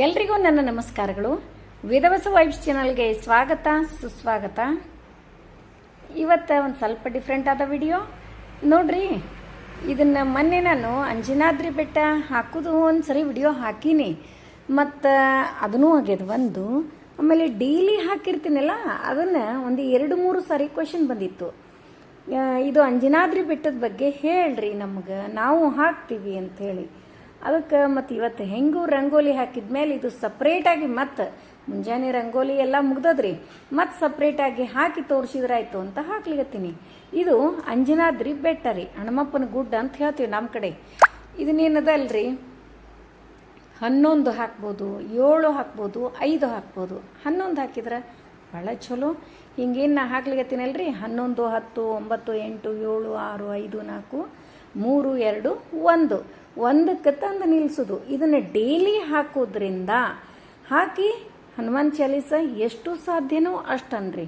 ಎಲ್ರಿಗೂ ನನ್ನ ನಮಸ್ಕಾರಗಳು. ವಿಧವಸ ವೈಬ್ಸ್ ಚಾನಲ್ಗೆ ಸ್ವಾಗತ, ಸುಸ್ವಾಗತ. ಇವತ್ತು ಒಂದು ಸ್ವಲ್ಪ ಡಿಫ್ರೆಂಟ್ ಆದ ವಿಡಿಯೋ ನೋಡ್ರಿ, ಇದನ್ನ ಮೊನ್ನೆ ನಾನು ಅಂಜನಾದ್ರಿ ಬೆಟ್ಟ ಹಾಕೋದು ಒಂದು ಸರಿ ವಿಡಿಯೋ ಹಾಕೀನಿ. ಮತ್ತು ಅದನ್ನೂ ಆಗ್ಯದ ಒಂದು, ಆಮೇಲೆ ಡೈಲಿ ಹಾಕಿರ್ತೀನಲ್ಲ, ಅದನ್ನು ಒಂದು ಎರಡು ಮೂರು ಸಾರಿ ಕ್ವಶನ್ ಬಂದಿತ್ತು. ಇದು ಅಂಜನಾದ್ರಿ ಬೆಟ್ಟದ ಬಗ್ಗೆ ಹೇಳ್ರಿ ನಮ್ಗೆ. ನಾವು ಹಾಕ್ತೀವಿ ಅಂತ ಹೇಳಿ ಅದಕ್ಕೆ ಮತ್ತು ಇವತ್ತು ಹೆಂಗೂ ರಂಗೋಲಿ ಹಾಕಿದ ಮೇಲೆ ಇದು ಸಪ್ರೇಟಾಗಿ ಮತ್ತೆ ಮುಂಜಾನೆ ರಂಗೋಲಿ ಎಲ್ಲ ಮುಗ್ದದ್ರಿ. ಮತ್ತು ಸಪ್ರೇಟಾಗಿ ಹಾಕಿ ತೋರಿಸಿದ್ರಾಯ್ತು ಅಂತ ಹಾಕ್ಲಿಕತ್ತೀನಿ. ಇದು ಅಂಜನಾದ್ರಿ ಬೆಟ್ಟ ರೀ, ಹನುಮಪ್ಪನ ಗುಡ್ಡ ಅಂತ ಹೇಳ್ತೀವಿ ನಮ್ಮ ಕಡೆ. ಇದನ್ನೇನದಲ್ರಿ? ಹನ್ನೊಂದು ಹಾಕ್ಬೋದು, ಏಳು ಹಾಕ್ಬೋದು, ಐದು ಹಾಕ್ಬೋದು. ಹನ್ನೊಂದು ಹಾಕಿದ್ರೆ ಭಾಳ ಚಲೋ. ಹಿಂಗೇನು ನಾ ಹಾಕ್ಲಿಕತ್ತೀನಲ್ರಿ? ಹನ್ನೊಂದು, ಹತ್ತು, ಒಂಬತ್ತು, ಎಂಟು, ಏಳು, ಆರು, ಐದು, ನಾಲ್ಕು, ಮೂರು, ಎರಡು, ಒಂದು. ಒಂದಕ್ಕೆ ತಂದು ನಿಲ್ಲಿಸೋದು ಇದನ್ನು ಡೈಲಿ ಹಾಕೋದ್ರಿಂದ ಹಾಕಿ ಹನುಮಾನ್ ಚಾಲೀಸ ಎಷ್ಟು ಸಾಧ್ಯನೋ ಅಷ್ಟನ್ರಿ.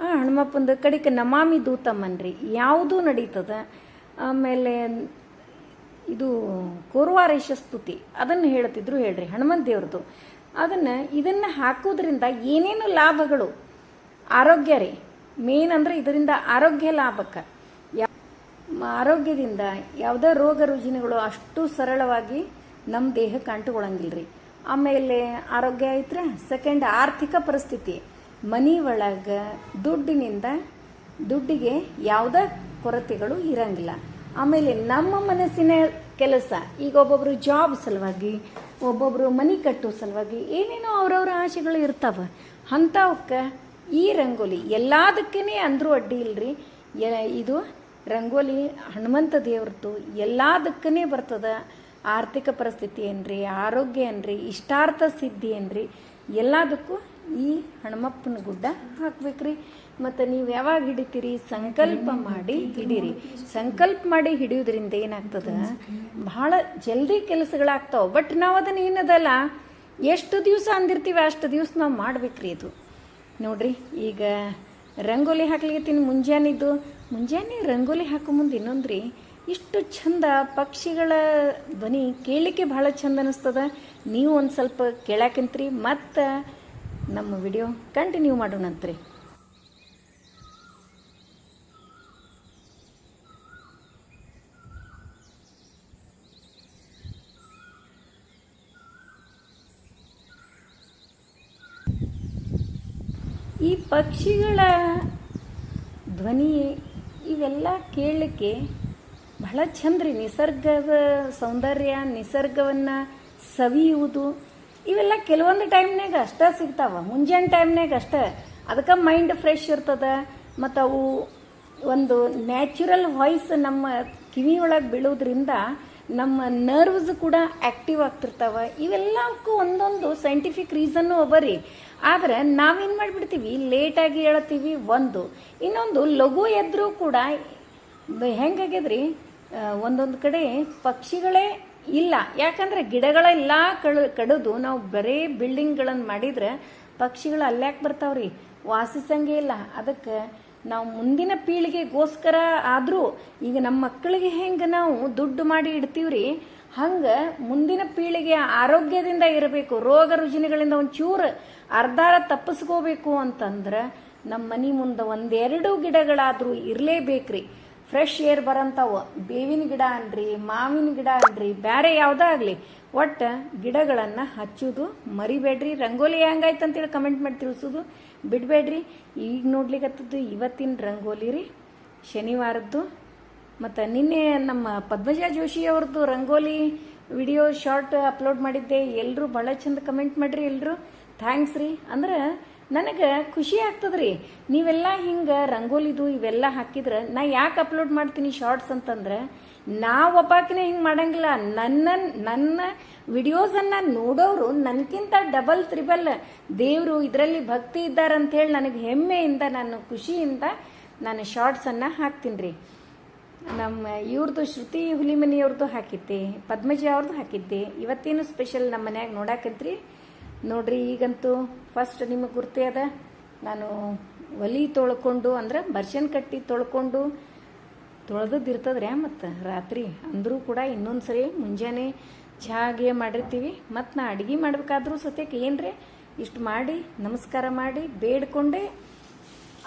ಹನುಮಪ್ಪಂದ ಕಡೆಗೆ ನಮಾಮಿ ದೂತಮ್ಮನ್ರಿ. ಯಾವುದೂ ನಡೀತದ? ಆಮೇಲೆ ಇದು ಕೋರ್ವಾರೇಶ ಸ್ತುತಿ ಅದನ್ನು ಹೇಳ್ತಿದ್ರು ಹೇಳ್ರಿ ಹನುಮನ್ ದೇವ್ರದ್ದು ಅದನ್ನು ಇದನ್ನು ಹಾಕೋದ್ರಿಂದ ಏನೇನು ಲಾಭಗಳು? ಆರೋಗ್ಯ ರೀ. ಮೇನ್ ಅಂದ್ರೆ ಇದರಿಂದ ಆರೋಗ್ಯ ಲಾಭಕ್ಕೆ. ಆರೋಗ್ಯದಿಂದ ಯಾವುದೇ ರೋಗ ರುಜಿನಗಳು ಅಷ್ಟು ಸರಳವಾಗಿ ನಮ್ಮ ದೇಹಕ್ಕೆ ಅಂಟುಕೊಳ್ಳಂಗಿಲ್ಲ ಆಮೇಲೆ ಆರೋಗ್ಯ ಐತ್ರ ಸೆಕೆಂಡ್ ಆರ್ಥಿಕ ಪರಿಸ್ಥಿತಿ. ಮನಿ ಒಳಗೆ ದುಡ್ಡಿನಿಂದ ದುಡ್ಡಿಗೆ ಯಾವುದೇ ಕೊರತೆಗಳು ಇರಂಗಿಲ್ಲ. ಆಮೇಲೆ ನಮ್ಮ ಮನಸ್ಸಿನ ಕೆಲಸ, ಈಗ ಒಬ್ಬೊಬ್ರು ಜಾಬ್ ಸಲುವಾಗಿ, ಒಬ್ಬೊಬ್ರು ಮನಿ ಕಟ್ಟೋ ಸಲುವಾಗಿ ಏನೇನೋ ಅವ್ರವ್ರ ಆಸೆಗಳು ಇರ್ತಾವ. ಅಂಥವಕ್ಕೆ ಈ ರಂಗೋಲಿ ಎಲ್ಲದಕ್ಕೇ ಅಂದರೂ ಅಡ್ಡಿ ಇಲ್ರಿ. ಇದು ರಂಗೋಲಿ ಹನುಮಂತ ದೇವ್ರದ್ದು ಎಲ್ಲದಕ್ಕನೇ ಬರ್ತದೆ. ಆರ್ಥಿಕ ಪರಿಸ್ಥಿತಿ ಏನ್ರಿ, ಆರೋಗ್ಯ ಏನ್ರಿ, ಇಷ್ಟಾರ್ಥ ಸಿದ್ಧಿ ಏನ್ರಿ, ಎಲ್ಲದಕ್ಕೂ ಈ ಹಣಮಪ್ಪನ ಗುಡ್ಡ ಹಾಕ್ಬೇಕ್ರಿ. ಮತ್ತು ನೀವು ಯಾವಾಗ ಹಿಡಿತೀರಿ? ಸಂಕಲ್ಪ ಮಾಡಿ ಹಿಡೀರಿ. ಸಂಕಲ್ಪ ಮಾಡಿ ಹಿಡಿಯೋದ್ರಿಂದ ಏನಾಗ್ತದೆ? ಭಾಳ ಜಲ್ದಿ ಕೆಲಸಗಳಾಗ್ತಾವ. ಬಟ್ ನಾವು ಅದನ್ನ ಏನದಲ್ಲ, ಎಷ್ಟು ದಿವಸ ಅಂದಿರ್ತೀವಿ ಅಷ್ಟು ದಿವಸ ನಾವು ಮಾಡ್ಬೇಕ್ರಿ ಇದು. ನೋಡ್ರಿ, ಈಗ ರಂಗೋಲಿ ಹಾಕ್ಲಿಕತ್ತೀನಿ ಮುಂಜಾನಿದ್ದು ಮುಂಜಾನೆ ರಂಗೋಲಿ ಹಾಕೋ ಮುಂದೆ ಇನ್ನೊಂದ್ರಿ, ಇಷ್ಟು ಚಂದ ಪಕ್ಷಿಗಳ ಧ್ವನಿ ಕೇಳಲಿಕ್ಕೆ ಭಾಳ ಚಂದ ಅನಿಸ್ತದ. ನೀವು ಒಂದು ಸ್ವಲ್ಪ ಕೇಳಾಕಂತ್ರಿ, ಮತ್ತು ನಮ್ಮ ವಿಡಿಯೋ ಕಂಟಿನ್ಯೂ ಮಾಡೋಣಂತ್ರಿ. ಈ ಪಕ್ಷಿಗಳ ಧ್ವನಿ ಇವೆಲ್ಲ ಕೇಳಲಿಕ್ಕೆ ಬಹಳ ರೀ ನಿಸರ್ಗದ ಸೌಂದರ್ಯ, ನಿಸರ್ಗವನ್ನು ಸವಿಯುವುದು, ಇವೆಲ್ಲ ಕೆಲವೊಂದು ಟೈಮ್ನಾಗ ಅಷ್ಟೇ ಸಿಗ್ತಾವ. ಮುಂಜಾನೆ ಟೈಮ್ನಾಗ ಅಷ್ಟೇ. ಅದಕ್ಕೆ ಮೈಂಡ್ ಫ್ರೆಶ್ ಇರ್ತದ. ಮತ್ತು ಅವು ಒಂದು ನ್ಯಾಚುರಲ್ ವಾಯ್ಸ್ ನಮ್ಮ ಕಿವಿ ಒಳಗೆ ಬೀಳೋದ್ರಿಂದ ನಮ್ಮ ನರ್ವ್ಸ್ ಕೂಡ ಆಕ್ಟಿವ್ ಆಗ್ತಿರ್ತಾವ. ಇವೆಲ್ಲಕ್ಕೂ ಒಂದೊಂದು ಸೈಂಟಿಫಿಕ್ ರೀಸನ್ನು ಅವರಿ ಆದ್ರೆ ನಾವೇನು ಮಾಡಿಬಿಡ್ತೀವಿ? ಲೇಟಾಗಿ ಹೇಳ್ತೀವಿ ಒಂದು. ಇನ್ನೊಂದು, ಲಘು ಎದ್ರೂ ಕೂಡ ಹೆಂಗಾಗ್ಯದ್ರಿ ಒಂದೊಂದು ಕಡೆ ಪಕ್ಷಿಗಳೇ ಇಲ್ಲ. ಯಾಕಂದ್ರೆ ಗಿಡಗಳೆಲ್ಲ ಕಳು, ಕಡಿದು ನಾವು ಬರೀ ಬಿಲ್ಡಿಂಗ್ಗಳನ್ನು ಮಾಡಿದ್ರೆ ಪಕ್ಷಿಗಳು ಅಲ್ಲ್ಯಾಕೆ ಬರ್ತಾವ್ರಿ? ವಾಸಿಸಂಗೆ ಇಲ್ಲ. ಅದಕ್ಕೆ ನಾವು ಮುಂದಿನ ಪೀಳಿಗೆಗೋಸ್ಕರ ಆದರೂ ಈಗ ನಮ್ಮ ಮಕ್ಕಳಿಗೆ ಹೆಂಗೆ ನಾವು ದುಡ್ಡು ಮಾಡಿ ಇಡ್ತೀವ್ರಿ? ಹಂಗೆ ಮುಂದಿನ ಪೀಳಿಗೆ ಆರೋಗ್ಯದಿಂದ ಇರಬೇಕು, ರೋಗ ರುಜಿನಗಳಿಂದ ಒಂಚೂರು ಅರ್ಧಾರ ತಪ್ಪಿಸ್ಕೋಬೇಕು ಅಂತಂದ್ರೆ ನಮ್ಮ ಮನೆ ಮುಂದೆ ಒಂದೆರಡು ಗಿಡಗಳಾದರೂ ಇರಲೇಬೇಕ್ರಿ. Fresh air ಬರಂತಾವ. ಬೇವಿನ ಗಿಡ ಅನ್ರಿ, ಮಾವಿನ ಗಿಡ ಅನ್ರಿ ಬೇರೆ ಯಾವುದೇ ಆಗಲಿ. ಒಟ್ಟು ಗಿಡಗಳನ್ನು ಹಚ್ಚೋದು ಮರಿಬೇಡ್ರಿ. ರಂಗೋಲಿ ಹೆಂಗಾಯ್ತು ಅಂತೇಳಿ ಕಮೆಂಟ್ ಮಾಡಿ ತಿಳಿಸೋದು ಬಿಡಬೇಡ್ರಿ. ಈಗ ನೋಡ್ಲಿಕ್ಕತ್ತದ್ದು ಇವತ್ತಿನ ರಂಗೋಲಿ ರೀ. ಶನಿವಾರದ್ದು ಮತ್ತು ನಿನ್ನೆ ನಮ್ಮ ಪದ್ಮಜಾ ಜೋಶಿ ಅವ್ರದ್ದು ರಂಗೋಲಿ ವಿಡಿಯೋ ಶಾರ್ಟ್ ಅಪ್ಲೋಡ್ ಮಾಡಿದ್ದೆ. ಎಲ್ಲರೂ ಭಾಳ ಚಂದ ಕಮೆಂಟ್ ಮಾಡ್ರಿ ಎಲ್ಲರೂ ಥ್ಯಾಂಕ್ಸ್ ರೀ. ಅಂದ್ರೆ ನನಗೆ ಖುಷಿ ಆಗ್ತದ್ರಿ. ನೀವೆಲ್ಲ ಹಿಂಗೆ ರಂಗೋಲಿದು ಇವೆಲ್ಲ ಹಾಕಿದ್ರೆ ನಾ ಯಾಕೆ ಅಪ್ಲೋಡ್ ಮಾಡ್ತೀನಿ ಶಾರ್ಟ್ಸ್ ಅಂತಂದ್ರೆ ನಾ ಒಬ್ಬಾಕಿನೇ ಹಿಂಗೆ ಮಾಡಂಗಿಲ್ಲ. ನನ್ನ ನನ್ನ ವಿಡಿಯೋಸನ್ನು ನೋಡೋರು ನನಗಿಂತ ಡಬಲ್, ತ್ರಿಬಲ್ ದೇವರು ಇದರಲ್ಲಿ ಭಕ್ತಿ ಇದ್ದಾರೆ ಹೇಳಿ ನನಗೆ ಹೆಮ್ಮೆಯಿಂದ, ನಾನು ಖುಷಿಯಿಂದ ನಾನು ಶಾರ್ಟ್ಸನ್ನು ಹಾಕ್ತೀನಿ ರೀ. ನಮ್ಮ ಇವ್ರದ್ದು ಶ್ರುತಿ ಹುಲಿಮನಿಯವ್ರದ್ದು ಹಾಕಿದ್ದೆ, ಪದ್ಮಜಿ ಅವ್ರದ್ದು ಹಾಕಿದ್ದೆ. ಇವತ್ತೇನು ಸ್ಪೆಷಲ್ ನಮ್ಮ ಮನ್ಯಾಗ ನೋಡಾಕಂತ್ರಿ? ನೋಡ್ರಿ, ಈಗಂತೂ ಫಸ್ಟ್ ನಿಮಗೆ ಗುರ್ತೇ ಅದ, ನಾನು ಒಲಿ ತೊಳ್ಕೊಂಡು ಅಂದ್ರೆ ಬರ್ಷನ್ ಕಟ್ಟಿ ತೊಳ್ಕೊಂಡು ತೊಳೆದದ್ದು ಇರ್ತದ್ರಿ ಮತ್ತು ರಾತ್ರಿ? ಅಂದರೂ ಕೂಡ ಇನ್ನೊಂದು ಸರಿ ಮುಂಜಾನೆ ಚಹಾಗೆ ಮಾಡಿರ್ತೀವಿ. ಮತ್ತು ನಾ ಅಡುಗೆ ಮಾಡಬೇಕಾದ್ರೂ ಸತ್ಯಕ್ಕೆ ಏನ್ರಿ, ಇಷ್ಟು ಮಾಡಿ, ನಮಸ್ಕಾರ ಮಾಡಿ, ಬೇಡ್ಕೊಂಡೆ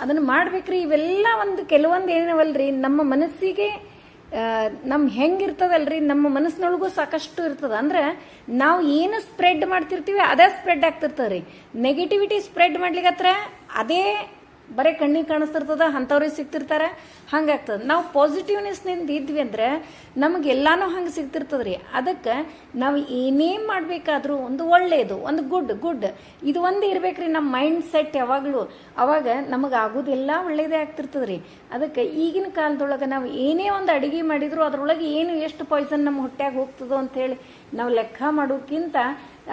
ಅದನ್ನು ಮಾಡ್ಬೇಕ್ರಿ. ಇವೆಲ್ಲ ಒಂದು ಕೆಲವೊಂದು ಏನವಲ್ರಿ ನಮ್ಮ ಮನಸ್ಸಿಗೆ ನಮ್ಮ ಹೆಂಗಿರ್ತದಲ್ರಿ, ನಮ್ಮ ಮನಸ್ಸಿನೊಳಗೂ ಸಾಕಷ್ಟು ಇರ್ತದ. ಅಂದ್ರೆ ನಾವು ಏನು ಸ್ಪ್ರೆಡ್ ಮಾಡ್ತಿರ್ತೀವಿ, ಅದೇ ಸ್ಪ್ರೆಡ್ ಆಗ್ತಿರ್ತದೆ ರೀ ನೆಗೆಟಿವಿಟಿ ಸ್ಪ್ರೆಡ್ ಮಾಡ್ಲಿಕ್ಕೆ ಅದೇ ಬರೀ ಕಣ್ಣಿಗೆ ಕಾಣಿಸ್ತಿರ್ತದ, ಅಂಥವ್ರಿಗೆ ಸಿಗ್ತಿರ್ತಾರೆ. ಹಂಗಾಗ್ತದೆ. ನಾವು ಪಾಸಿಟಿವ್ನೆಸ್ನಿಂದ ಇದ್ವಿ ಅಂದ್ರೆ ನಮಗೆ ಎಲ್ಲಾನು ಹಂಗೆ ಸಿಗ್ತಿರ್ತದ್ರಿ. ಅದಕ್ಕೆ ನಾವು ಏನೇ ಮಾಡಬೇಕಾದ್ರೂ ಒಂದು ಒಳ್ಳೆಯದು ಒಂದು ಗುಡ್ ಗುಡ್ ಇದು ಒಂದು ಇರ್ಬೇಕ್ರಿ ನಮ್ಮ ಮೈಂಡ್ ಸೆಟ್ ಯಾವಾಗಲೂ. ಅವಾಗ ನಮಗೆ ಆಗೋದೆಲ್ಲ ಒಳ್ಳೆಯದೇ ಆಗ್ತಿರ್ತದ್ರಿ. ಅದಕ್ಕೆ ಈಗಿನ ಕಾಲದೊಳಗೆ ನಾವು ಏನೇ ಒಂದು ಅಡುಗೆ ಮಾಡಿದ್ರು ಅದರೊಳಗೆ ಏನು ಎಷ್ಟು ಪಾಯ್ಸನ್ ನಮ್ಮ ಹೊಟ್ಟೆಗೆ ಹೋಗ್ತದೋ ಅಂತೇಳಿ ನಾವು ಲೆಕ್ಕ ಮಾಡೋಕ್ಕಿಂತ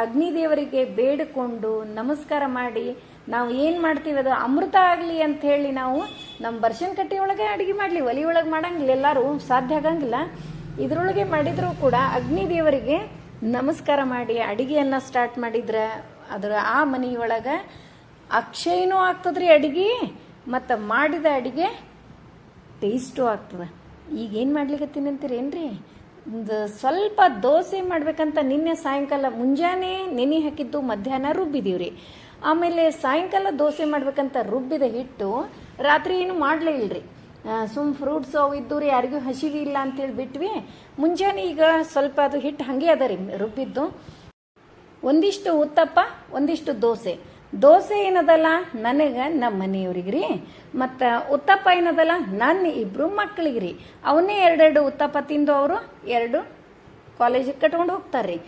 ಅಗ್ನಿದೇವರಿಗೆ ಬೇಡಿಕೊಂಡು ನಮಸ್ಕಾರ ಮಾಡಿ ನಾವು ಏನು ಮಾಡ್ತೀವಿ ಅದು ಅಮೃತ ಆಗಲಿ ಅಂತ ಹೇಳಿ ನಾವು ನಮ್ಮ ಬರ್ಷನ್ ಕಟ್ಟಿ ಒಳಗೆ ಅಡುಗೆ ಮಾಡಲಿ, ಒಲಿ ಒಳಗೆ ಮಾಡಂಗಿಲ್ಲ, ಎಲ್ಲರೂ ಸಾಧ್ಯ ಆಗಂಗಿಲ್ಲ. ಇದರೊಳಗೆ ಮಾಡಿದರೂ ಕೂಡ ಅಗ್ನಿ ದೇವರಿಗೆ ನಮಸ್ಕಾರ ಮಾಡಿ ಅಡುಗೆಯನ್ನು ಸ್ಟಾರ್ಟ್ ಮಾಡಿದ್ರೆ ಅದರ ಆ ಮನೆಯೊಳಗೆ ಅಕ್ಷಯನೂ ಆಗ್ತದ್ರಿ ಅಡುಗೆ, ಮತ್ತು ಮಾಡಿದ ಅಡುಗೆ ಟೇಸ್ಟು ಆಗ್ತದೆ. ಈಗ ಏನು ಮಾಡ್ಲಿಕತ್ತೀನಿ ಅಂತೀರೇನ್ರಿ ಒಂದು ಸ್ವಲ್ಪ ದೋಸೆ ಮಾಡ್ಬೇಕಂತ ನಿನ್ನೆ ಸಾಯಂಕಾಲ ಮುಂಜಾನೆ ನೆನೆ ಹಾಕಿದ್ದು ಮಧ್ಯಾಹ್ನ ರುಬ್ಬಿದೀವ್ರಿ. ಆಮೇಲೆ ಸಾಯಂಕಾಲ ದೋಸೆ ಮಾಡ್ಬೇಕಂತ ರುಬ್ಬಿದ ಹಿಟ್ಟು ರಾತ್ರಿ ಏನು ಮಾಡಲೇ ಇಲ್ರಿ. ಸುಮ್ ಫ್ರೂಟ್ಸ್ ಅವು ಇದ್ದು ರೀ, ಯಾರಿಗೂ ಹಸಿವಿ ಇಲ್ಲ ಅಂತೇಳಿ ಬಿಟ್ವಿ. ಮುಂಜಾನೆ ಈಗ ಸ್ವಲ್ಪ ಅದು ಹಿಟ್ಟು ಹಾಗೆ ಅದ ರೀ ರುಬ್ಬಿದ್ದು. ಒಂದಿಷ್ಟು ಉತ್ತಪ್ಪ, ಒಂದಿಷ್ಟು ದೋಸೆ. ದೋಸೆ ಏನದಲ್ಲ? ನನಗೆ ನಮ್ಮ ಮನೆಯವ್ರಿಗೆ ರೀ ಮತ್ತು ಉತ್ತಪ್ಪ ಏನದಲ್ಲ? ನನ್ನ ಇಬ್ಬರು ಮಕ್ಕಳಿಗೆ ರೀ ಅವನ್ನೇ ಎರಡೆರಡು ಉತ್ತಪ್ಪ ತಿಂದು ಅವರು, ಎರಡು ಕಾಲೇಜಿಗೆ ಕಟ್ಕೊಂಡು ಹೋಗ್ತಾರೆ ರೀ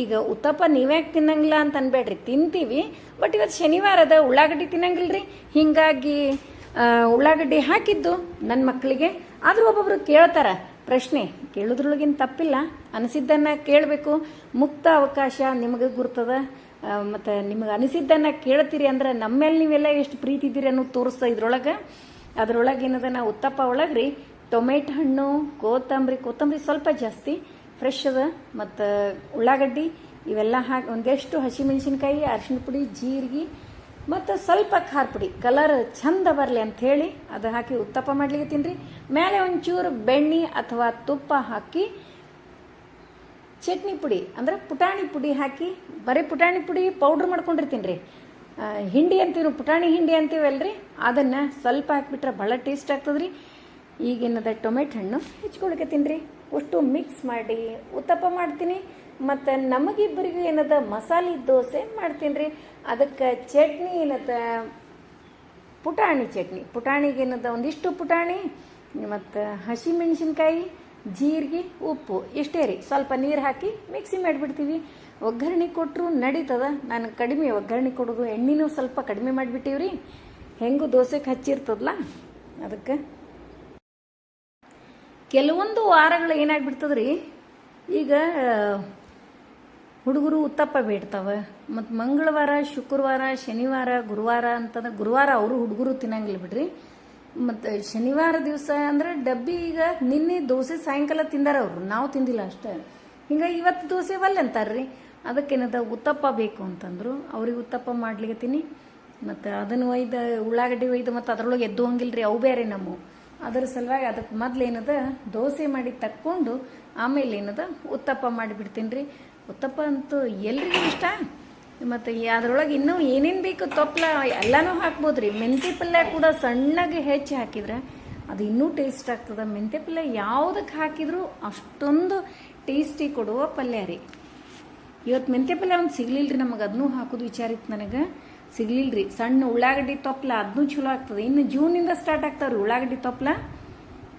ಈಗ ಉತ್ತಪ್ಪ ನೀವ್ಯಾಕೆ ತಿನ್ನಂಗಿಲ್ಲ ಅಂತ ಅನ್ಬೇಡ್ರಿ. ತಿಂತೀವಿ ಬಟ್ ಇವತ್ತು ಶನಿವಾರ ಅದ ಉಳ್ಳಾಗಡ್ಡಿ ತಿನ್ನಂಗಿಲ್ಲ ರೀ ಹಿಂಗಾಗಿ ಉಳ್ಳಾಗಡ್ಡಿ ಹಾಕಿದ್ದು ನನ್ನ ಮಕ್ಕಳಿಗೆ. ಆದರೂ ಒಬ್ಬೊಬ್ರು ಕೇಳ್ತಾರ, ಪ್ರಶ್ನೆ, ಕೇಳೋದ್ರೊಳಗಿನ ತಪ್ಪಿಲ್ಲ. ಅನಿಸಿದ್ದನ್ನು ಕೇಳಬೇಕು. ಮುಕ್ತ ಅವಕಾಶ ನಿಮಗೆ ಗುರ್ತದ. ಮತ್ತು ನಿಮಗೆ ಅನಿಸಿದ್ದನ್ನು ಕೇಳ್ತೀರಿ ಅಂದ್ರೆ ನಮ್ಮ ಮೇಲೆ ನೀವೆಲ್ಲ ಎಷ್ಟು ಪ್ರೀತಿ ಇದ್ದೀರಿ ಅನ್ನೋದು ತೋರಿಸ್ತಾ ಇದ್ರೊಳಗೆ. ಅದ್ರೊಳಗೆ ಏನದ ನಾ ಉತ್ತಪ್ಪ ಒಳಗೆ ರೀ ಟೊಮೆಟೊ ಹಣ್ಣು, ಕೊತ್ತಂಬರಿ ಕೊತ್ತಂಬರಿ ಸ್ವಲ್ಪ ಜಾಸ್ತಿ. ಫ್ರೆಶ್ ಅದ ಮತ್ತು ಉಳ್ಳಾಗಡ್ಡಿ, ಇವೆಲ್ಲ ಹಾಕಿ, ಒಂದೆಷ್ಟು ಹಸಿಮೆಣಸಿನ್ಕಾಯಿ ಅರಿಶಿಣ ಪುಡಿ ಜೀರಿಗೆ, ಮತ್ತು ಸ್ವಲ್ಪ ಖಾರ ಪುಡಿ ಕಲರ್ ಚಂದ ಬರಲಿ ಅಂತ ಹೇಳಿ ಅದು ಹಾಕಿ ಉತ್ತಪ್ಪ ಮಾಡ್ಲಿಕ್ಕೆ ತಿನ್ರಿ. ಮೇಲೆ ಒಂಚೂರು ಬೆಣ್ಣೆ ಅಥವಾ ತುಪ್ಪ ಹಾಕಿ ಚಟ್ನಿ ಪುಡಿ, ಅಂದ್ರೆ ಪುಟಾಣಿ ಪುಡಿ ಹಾಕಿ, ಬರೀ ಪುಟಾಣಿ ಪುಡಿ ಪೌಡ್ರ್ ಮಾಡ್ಕೊಂಡಿರ್ತೀನಿ ರೀ ಹಿಂಡಿ ಅಂತೀವಿ ಪುಟಾಣಿ ಹಿಂಡಿ ಅಂತೀವಲ್ರಿ? ಅದನ್ನು ಸ್ವಲ್ಪ ಹಾಕಿಬಿಟ್ರೆ ಭಾಳ ಟೇಸ್ಟ್ ಆಗ್ತದ್ರಿ. ಈಗೇನದ ಟೊಮೆಟೊ ಹಣ್ಣು ಹೆಚ್ಕೊಳಕ್ಕೆ ರೀ ಅಷ್ಟು ಮಿಕ್ಸ್ ಮಾಡಿ ಉತ್ತಪ್ಪ ಮಾಡ್ತೀನಿ. ಮತ್ತು ನಮಗಿಬ್ಬರಿಗೂ ಏನದ ಮಸಾಲೆ ದೋಸೆ ಮಾಡ್ತೀನಿ ರೀ ಅದಕ್ಕೆ ಚಟ್ನಿ ಏನದ, ಪುಟಾಣಿ ಚಟ್ನಿ. ಪುಟಾಣಿಗೆ ಏನದ ಒಂದಿಷ್ಟು ಪುಟಾಣಿ, ಮತ್ತು ಹಸಿಮೆಣಸಿನ್ಕಾಯಿ, ಜೀರಿಗೆ, ಉಪ್ಪು ಇಷ್ಟೇ ರೀ. ಸ್ವಲ್ಪ ನೀರು ಹಾಕಿ ಮಿಕ್ಸಿ ಮಾಡಿಬಿಡ್ತೀವಿ. ಒಗ್ಗರಣೆ ಕೊಟ್ಟರು ನಡೀತದ. ನಾನು ಕಡಿಮೆ ಒಗ್ಗರಣೆ ಕೊಡೋದು, ಎಣ್ಣೆನೂ ಸ್ವಲ್ಪ ಕಡಿಮೆ ಮಾಡಿಬಿಟ್ಟಿವ್ರಿ. ಹೆಂಗೂ ದೋಸೆಗೆ ಹಚ್ಚಿರ್ತದಲ್ಲ ಅದಕ್ಕೆ ಕೆಲವೊಂದು ವಾರಗಳು ಏನಾಗ್ಬಿಡ್ತದ್ರಿ? ಈಗ ಹುಡುಗರು ಉತ್ತಪ್ಪ ಬೇಡ್ತಾವ. ಮತ್ತು ಮಂಗಳವಾರ, ಶುಕ್ರವಾರ, ಶನಿವಾರ, ಗುರುವಾರ ಅಂತಂದ್ರೆ ಗುರುವಾರ ಅವರು ಹುಡುಗರು ತಿನ್ನಂಗಿಲ್ಲ ಬಿಡ್ರಿ. ಮತ್ತು ಶನಿವಾರ ದಿವಸ ಅಂದ್ರೆ ಡಬ್ಬಿ ಈಗ ನಿನ್ನೆ ದೋಸೆ ಸಾಯಂಕಾಲ ತಿಂದಾರ ಅವರು. ನಾವು ತಿಂದಿಲ್ಲ ಅಷ್ಟೇ. ಹಿಂಗೆ ಇವತ್ತು ದೋಸೆ ಒಲ್ಲೆ ಅಂತಾರ್ರಿ. ಅದಕ್ಕೇನದ ಉತ್ತಪ್ಪ ಬೇಕು ಅಂತಂದ್ರು. ಅವ್ರಿಗೆ ಉತ್ತಪ್ಪ ಮಾಡ್ಲಿಕತ್ತೀನಿ. ಮತ್ತು ಅದನ್ನು ಒಯ್ದು ಉಳ್ಳಾಗಡ್ಡಿ ಒಯ್ದು ಮತ್ತು ಅದರೊಳಗೆ ಎದ್ದು ಹಂಗಿಲ್ರಿ. ಅವು ಬೇರೆ ನಮ್ಮ ಅದರ ಸಲುವಾಗಿ ಅದಕ್ಕೆ ಮೊದ್ಲು ಏನದ? ದೋಸೆ ಮಾಡಿ ತಕ್ಕೊಂಡು ಆಮೇಲೆ ಏನದ? ಉತ್ತಪ್ಪ ಮಾಡಿಬಿಡ್ತೀನಿ ರೀ ಉತ್ತಪ್ಪ ಅಂತೂ ಎಲ್ರಿಗೂ ಇಷ್ಟ. ಮತ್ತು ಅದರೊಳಗೆ ಇನ್ನೂ ಏನೇನು ಬೇಕು ತೊಪ್ಲ, ಎಲ್ಲನೂ ಹಾಕ್ಬೋದು ರೀ ಮೆಂತೆ ಪಲ್ಯ ಕೂಡ ಸಣ್ಣಗೆ ಹೆಚ್ಚಿ ಹಾಕಿದ್ರೆ ಅದು ಇನ್ನೂ ಟೇಸ್ಟ್ ಆಗ್ತದೆ. ಮೆಂತ್ಯ ಪಲ್ಯ ಯಾವುದಕ್ಕೆ ಹಾಕಿದರೂ ಅಷ್ಟೊಂದು ಟೇಸ್ಟಿ ಕೊಡುವ ಪಲ್ಯ ರೀ. ಇವತ್ತು ಮೆಂತ್ಯ ಪಲ್ಯ ಒಂದು ಸಿಗಲಿಲ್ಲ ರೀ ನಮಗೆ. ಅದನ್ನೂ ಹಾಕೋದು ವಿಚಾರಿತ್ತು ನನಗೆ. ಸಿಗ್ಲಿಲ್ಲ ರೀ ಸಣ್ಣ ಉಳ್ಳಾಗಡ್ಡಿ ತೊಪ್ಲ ಅದನ್ನೂ ಚಲೋ ಆಗ್ತದೆ. ಇನ್ನು ಜೂನಿಂದ ಸ್ಟಾರ್ಟ್ ಆಗ್ತಾವ್ರಿ ಉಳ್ಳಾಗಡ್ಡಿ ತೊಪ್ಲ.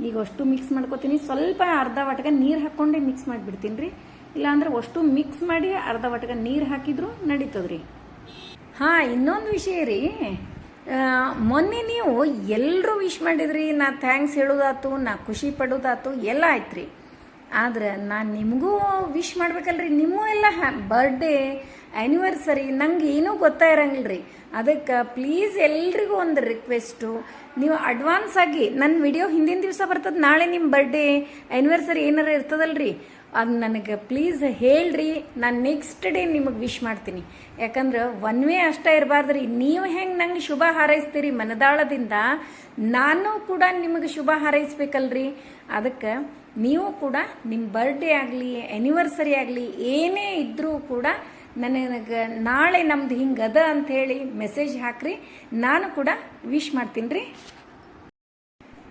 ಈಗ ಅಷ್ಟು ಮಿಕ್ಸ್ ಮಾಡ್ಕೋತೀನಿ. ಸ್ವಲ್ಪ ಅರ್ಧ ವಾಟಕ ನೀರು ಹಾಕ್ಕೊಂಡೆ ಮಿಕ್ಸ್ ಮಾಡಿಬಿಡ್ತೀನಿ ರೀ ಇಲ್ಲಾಂದ್ರೆ ಅಷ್ಟು ಮಿಕ್ಸ್ ಮಾಡಿ ಅರ್ಧ ವಾಟಕ ನೀರು ಹಾಕಿದ್ರು ನಡೀತದ್ರಿ. ಹಾಂ, ಇನ್ನೊಂದು ವಿಷಯ ರೀ. ಮೊನ್ನೆ ನೀವು ಎಲ್ಲರೂ ವಿಶ್ ಮಾಡಿದ್ರಿ, ನಾ ಥ್ಯಾಂಕ್ಸ್ ಹೇಳೋದಾತು ನಾ ಖುಷಿ ಪಡೋದಾತು ಎಲ್ಲ ಆಯ್ತು ರೀ ಆದ್ರೆ ನಾನು ನಿಮಗೂ ವಿಶ್ ಮಾಡ್ಬೇಕಲ್ರಿ. ನಿಮ್ಮೂ ಎಲ್ಲ ಬರ್ಡೇ ಆ್ಯನಿವರ್ಸರಿ ನಂಗೆ ಏನೂ ಗೊತ್ತಾ ಇರಂಗಿಲ್ಲ ರೀ ಅದಕ್ಕೆ ಪ್ಲೀಸ್ ಎಲ್ರಿಗೂ ಒಂದು ರಿಕ್ವೆಸ್ಟು ನೀವು ಅಡ್ವಾನ್ಸ್ ಆಗಿ ನನ್ನ ವಿಡಿಯೋ ಹಿಂದಿನ ದಿವಸ ಬರ್ತದೆ, ನಾಳೆ ನಿಮ್ಮ ಬರ್ಡೇ ಆ್ಯನಿವರ್ಸರಿ ಏನಾರ ರೀ ಅದು ನನಗೆ ಪ್ಲೀಸ್ ಹೇಳ್ರಿ, ನಾನು ನೆಕ್ಸ್ಟ್ ಡೇ ನಿಮಗೆ ವಿಶ್ ಮಾಡ್ತೀನಿ. ಯಾಕಂದ್ರೆ ಒನ್ ವೇ ಅಷ್ಟೇ ಇರಬಾರ್ದ್ರಿ. ನೀವು ಹೆಂಗೆ ನಂಗೆ ಶುಭ ಹಾರೈಸ್ತೀರಿ ಮನದಾಳದಿಂದ, ನಾನು ಕೂಡ ನಿಮಗೆ ಶುಭ ಹಾರೈಸ್ಬೇಕಲ್ರಿ. ಅದಕ್ಕೆ ನೀವು ಕೂಡ ನಿಮ್ಮ ಬರ್ಡೇ ಆಗಲಿ ಆ್ಯನಿವರ್ಸರಿ ಆಗಲಿ, ಏನೇ ಇದ್ದರೂ ಕೂಡ ನನಗೆ ನಾಳೆ ನಮ್ದು ಹಿಂಗದ ಅಂಥೇಳಿ ಮೆಸೇಜ್ ಹಾಕ್ರಿ. ನಾನು ಕೂಡ ವಿಶ್ ಮಾಡ್ತೀನಿ ರೀ.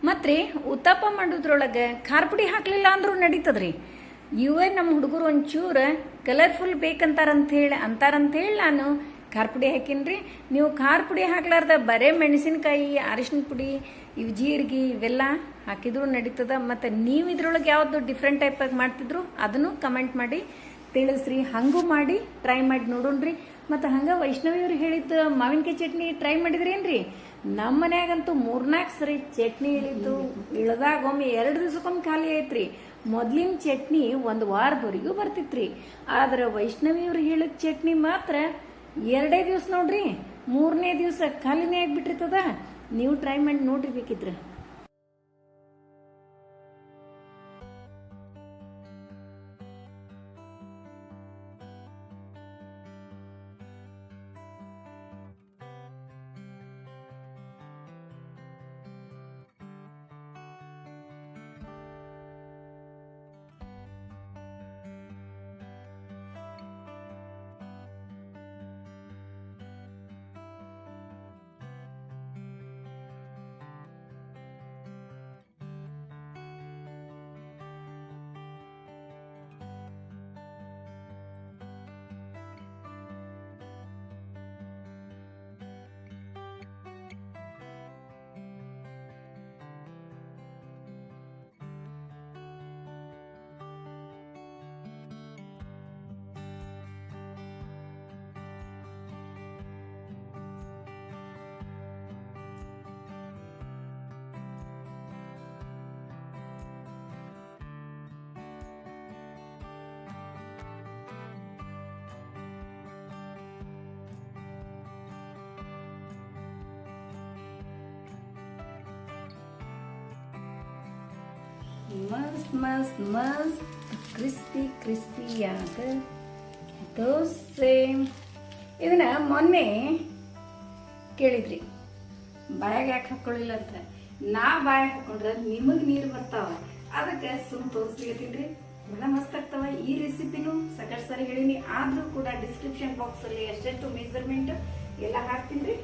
ಮತ್ತು ಉತ್ತಪ್ಪ ಮಾಡೋದ್ರೊಳಗೆ ಖಾರ ಪುಡಿ ಹಾಕಲಿಲ್ಲ ಅಂದ್ರೂ ನಡೀತದ್ರಿ. ಇವೇ ನಮ್ಮ ಹುಡುಗರು ಒಂಚೂರು ಕಲರ್ಫುಲ್ ಬೇಕಂತಾರಂಥೇಳಿ ಅಂತಾರಂಥೇಳಿ ನಾನು ಖಾರ ಪುಡಿ ಹಾಕೀನಿ ನೀವು ಖಾರ ಪುಡಿ ಹಾಕ್ಲಾರ್ದ ಬರೇ ಮೆಣಸಿನಕಾಯಿ ಅರಿಶಿನ ಪುಡಿ, ಇವು ಜೀರಿಗೆ ಇವೆಲ್ಲ ಹಾಕಿದ್ರು ನಡೀತದ. ಮತ್ತು ನೀವು ಇದ್ರೊಳಗೆ ಯಾವುದು ಡಿಫ್ರೆಂಟ್ ಟೈಪಾಗಿ ಮಾಡ್ತಿದ್ರು, ಅದನ್ನು ಕಮೆಂಟ್ ಮಾಡಿ. ತಿಳಿಸ್ರಿ. ಹಂಗೂ ಮಾಡಿ ಟ್ರೈ ಮಾಡಿ ನೋಡೋಣ್ರಿ. ಮತ್ತು ಹಂಗೆ ವೈಷ್ಣವಿಯವ್ರು ಹೇಳಿದ್ದು ಮಾವಿನಕಾಯಿ ಚಟ್ನಿ ಟ್ರೈ ಮಾಡಿದ್ರೇನ್ರಿ ನಮ್ಮ ಮನ್ಯಾಗಂತೂ ಮೂರ್ನಾಲ್ಕು ಸರಿ ಚಟ್ನಿ ಇಳಿದ್ದು ಇಳ್ದಾಗ ಒಮ್ಮೆ ಎರಡು ದಿವ್ಸಕ್ಕೊಮ್ಮೆ ಖಾಲಿ ಐತ್ರಿ ಮೊದಲಿನ ಚಟ್ನಿ ಒಂದು ವಾರದವರೆಗೂ ಬರ್ತಿತ್ರಿ. ಆದ್ರೆ ವೈಷ್ಣವಿಯವ್ರು ಹೇಳಿದ ಚಟ್ನಿ ಮಾತ್ರ ಎರಡೇ ದಿವಸ ನೋಡ್ರಿ. ಮೂರನೇ ದಿವಸ ಖಾಲಿನೇ ಆಗಿಬಿಟ್ಟಿರ್ತದ. ನೀವು ಟ್ರೈ ಮಾಡಿ ನೋಡ್ರಿ ಮಸ್ತ್ ಮಸ್ತ್ ಮಸ್ತ್ ಕ್ರಿಸ್ಪಿ ಕ್ರಿಸ್ಪಿಯಾದ ದೋಸೆ ಇದನ್ನ ಮೊನ್ನೆ ಕೇಳಿದ್ರಿ. ಬಾಯಾಗ ಯಾಕೆ ಹಾಕೊಳ್ಳಿಲ್ಲ ಅಂತ. ನಾ ಬಾಯ ಹಾಕೊಂಡ್ರೆ ನಿಮಗೆ ನೀರು ಬರ್ತಾವ. ಅದಕ್ಕೆ ಸುಮ್ ತೋರಿಸ್ಲಿಕ್ಕೆ ಬಹಳ ಮಸ್ತ್ ಆಗ್ತಾವ ಈ ರೆಸಿಪಿನೂ. ಸಕಟ್ ಸಾರಿ ಹೇಳಿನಿ. ಆದ್ರೂ ಕೂಡ ಡಿಸ್ಕ್ರಿಪ್ಷನ್ ಬಾಕ್ಸ್ ಅಲ್ಲಿ ಎಷ್ಟೆಷ್ಟು ಮೆಜರ್ಮೆಂಟ್ ಎಲ್ಲ ಹಾಕ್ತೀನಿ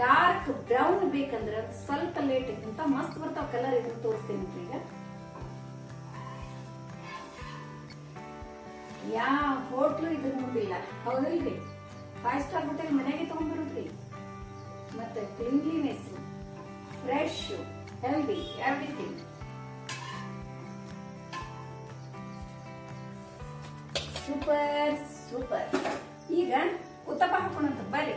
ಡಾರ್ಕ್ ಬ್ರೌನ್ ಬೇಕಂದ್ರೆ ಸ್ವಲ್ಪ ಲೇಟ್ ಅಂತ ಮಸ್ತ್ ಬರ್ತಾವ ಕಲರ್ ಇದನ್ನ ತೋರಿಸ್ತೇನೆ ಈಗ. ಯಾವ ಹೋಟ್ಲು ಇದನ್ನ ನೋಡಿಲ್ಲ ಹೌದಲ್ರಿ ಫೈವ್ ಸ್ಟಾರ್ ಹೋಟೆಲ್ ಮನೆಗೆ ತಗೊಂಡ್ಬರುದ್ರಿ. ಮತ್ತೆ cleanliness fresh healthy everything super super ಈಗ ಉತ್ತಪ್ಪ ಹಾಕೋಣಂತ. ಬರ್ರಿ.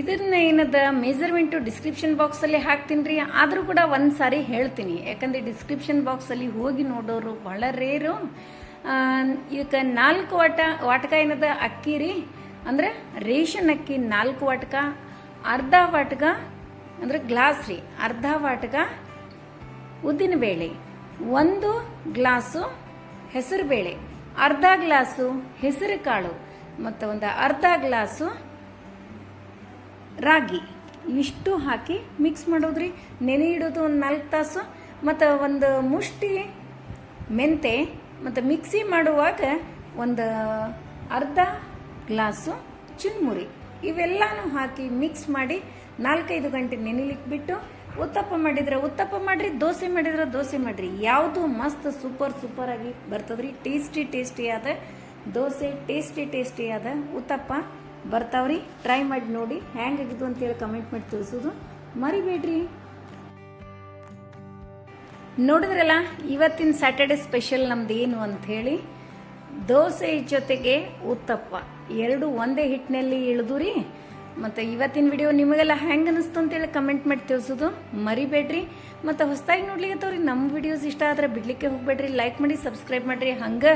ಇದನ್ನ ಏನದ ಮೆಜರ್ಮೆಂಟು ಡಿಸ್ಕ್ರಿಪ್ಷನ್ ಬಾಕ್ಸಲ್ಲಿ ಹಾಕ್ತೀನಿ ರೀ ಆದರೂ ಕೂಡ ಒಂದು ಸಾರಿ ಹೇಳ್ತೀನಿ. ಯಾಕಂದರೆ ಡಿಸ್ಕ್ರಿಪ್ಷನ್ ಬಾಕ್ಸಲ್ಲಿ ಹೋಗಿ ನೋಡೋರು ಭಾಳ ರೇರು. ಇದಕ್ಕೆ ನಾಲ್ಕು ವಾಟ, ವಾಟಕ ಏನದ ಅಕ್ಕಿ ರೀ? ಅಂದ್ರೆ ರೇಷನ್ ಅಕ್ಕಿ ನಾಲ್ಕು ವಾಟಕ, ಅರ್ಧ ವಾಟಕ ಅಂದ್ರೆ ಗ್ಲಾಸ್ ರೀ. ಅರ್ಧ ವಾಟಕ ಉದ್ದಿನಬೇಳೆ ಒಂದು ಗ್ಲಾಸು ಹೆಸರುಬೇಳೆ, ಅರ್ಧ ಗ್ಲಾಸು ಹೆಸರು ಕಾಳು ಮತ್ತು ಒಂದು ಅರ್ಧ ಗ್ಲಾಸು ರಾಗಿ ಇಷ್ಟು ಹಾಕಿ ಮಿಕ್ಸ್ ಮಾಡೋದ್ರಿ. ನೆನೆ ಇಡೋದು ಒಂದು ನಾಲ್ಕು ತಾಸು, ಮತ್ತು ಒಂದು ಮುಷ್ಟಿ ಮೆಂತೆ, ಮತ್ತು ಮಿಕ್ಸಿ ಮಾಡುವಾಗ ಒಂದು ಅರ್ಧ ಗ್ಲಾಸು ಚುನ್ಮುರಿ. ಇವೆಲ್ಲನೂ ಹಾಕಿ ಮಿಕ್ಸ್ ಮಾಡಿ ನಾಲ್ಕೈದು ಗಂಟೆ ನೆನಿಲಿಕ್ಕೆ ಬಿಟ್ಟು ಉತ್ತಪ್ಪ ಮಾಡಿದ್ರೆ ಉತ್ತಪ್ಪ ಮಾಡಿರಿ, ದೋಸೆ ಮಾಡಿದ್ರೆ ದೋಸೆ ಮಾಡಿರಿ. ಯಾವುದು ಮಸ್ತ್ ಸೂಪರ್ ಸೂಪರ್ ಆಗಿ ಬರ್ತದ್ರಿ. ಟೇಸ್ಟಿ ಟೇಸ್ಟಿ ಆದ ದೋಸೆ ಟೇಸ್ಟಿ ಟೇಸ್ಟಿ ಆದ ಉತ್ತಪ್ಪ. ಬರ್ತಾವ್ರಿ? ಟ್ರೈ ಮಾಡಿ ನೋಡಿ. ಆಗಿದ್ದು ಅಂತೇಳಿ ಕಮೆಂಟ್ ಮಾಡಿ ತಿಳಿಸೋದು. ಮರಿಬೇಡ್ರಿ. ನೋಡಿದ್ರಲ್ಲ, ಇವತ್ತಿನ ಸ್ಯಾಟರ್ಡೆ ಸ್ಪೆಷಲ್ ನಮ್ದು ಏನು ಅಂತ ಹೇಳಿ ದೋಸೆ ಜೊತೆಗೆ ಉತ್ತಪ್ಪ. ಎರಡು ಒಂದೇ ಹಿಟ್ಟಿನಲ್ಲಿ ಇಳಿದು ರೀ. ಮತ್ತು ಇವತ್ತಿನ ವಿಡಿಯೋ ನಿಮಗೆಲ್ಲ ಹೆಂಗೆ ಅನಿಸ್ತು ಅಂತೇಳಿ ಕಮೆಂಟ್ ಮಾಡಿ ತಿಳಿಸೋದು. ಮರಿಬೇಡ್ರಿ. ಮತ್ತು ಹೊಸದಾಗಿ ನೋಡ್ಲಿಕ್ಕೆ ನಮ್ಮ ವಿಡಿಯೋಸ್ ಇಷ್ಟ ಆದರೆ ಬಿಡಲಿಕ್ಕೆ ಹೋಗ್ಬೇಡ್ರಿ. ಲೈಕ್ ಮಾಡಿ ಸಬ್ಸ್ಕ್ರೈಬ್ ಮಾಡಿರಿ. ಹಂಗೆ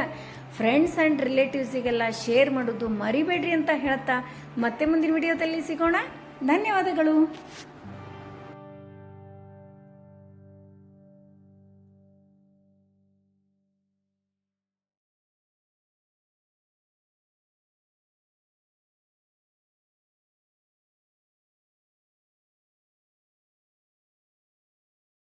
ಫ್ರೆಂಡ್ಸ್ ಆ್ಯಂಡ್ ರಿಲೇಟಿವ್ಸಿಗೆಲ್ಲ ಶೇರ್ ಮಾಡೋದು ಮರಿಬೇಡ್ರಿ ಅಂತ ಹೇಳ್ತಾ ಮತ್ತೆ ಮುಂದಿನ ವಿಡಿಯೋದಲ್ಲಿ ಸಿಗೋಣ. ಧನ್ಯವಾದಗಳು.